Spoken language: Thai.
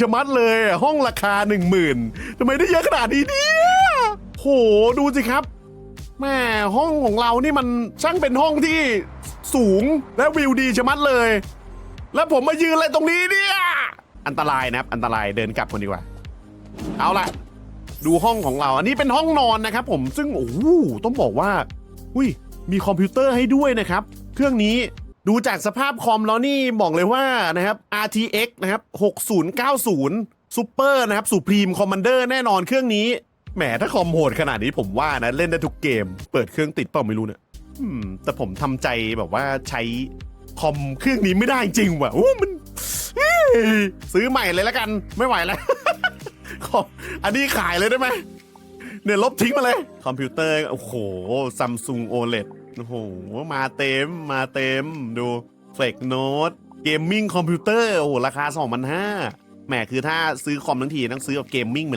ชะมัดเลยอะห้องราคา 1 0,000ทำไมได้เยอะขนาดนี้เนี่ยโหดูสิครับแม่ห้องของเรานี่มันช่างเป็นห้องที่สูงและวิวดีชะมัดเลย แล้วผมมายืนอะไรตรงนี้เนี่ยอันตรายนะครับ อันตรายเดินกลับกันดีกว่า เอาละดูห้องของเรา อันนี้เป็นห้องนอนนะครับ ผมซึ่งโอ้โหต้องบอกว่า อุ้ยมีคอมพิวเตอร์ให้ด้วยนะครับ เครื่องนี้ ดูจากสภาพคอมแล้วนี่บอกเลยว่านะครับ RTX นะครับ6090 Super นะครับ Supreme Commander แน่นอนเครื่องนี้ แหมถ้าคอมโหดขนาดนี้ผมว่านะ เล่นได้ทุกเกม เปิดเครื่องติดเปล่าไม่รู้เนี่ยแต่ผมทำใจแบบว่าใช้คอมเครื่องนี้ไม่ได้จริงว่ะโอ้มันซื้อใหม่เลยแล้วกันไม่ไหวแล้วคอมอันนี้ขายเลยได้ไหมเนี่ยลบทิ้งมาเลย คอมพิวเตอร์ โอ้โหซัมซุงโอเลด โอ้โห มาเต็ม มาเต็ม ดูเฟกโนตเกมมิ่งคอมพิวเตอร์ โอ้โห ราคา 2,500แหมคือถ้าซื้อคอมทั้งทีต้องซื้อแบบเกมมิ่งเหมือน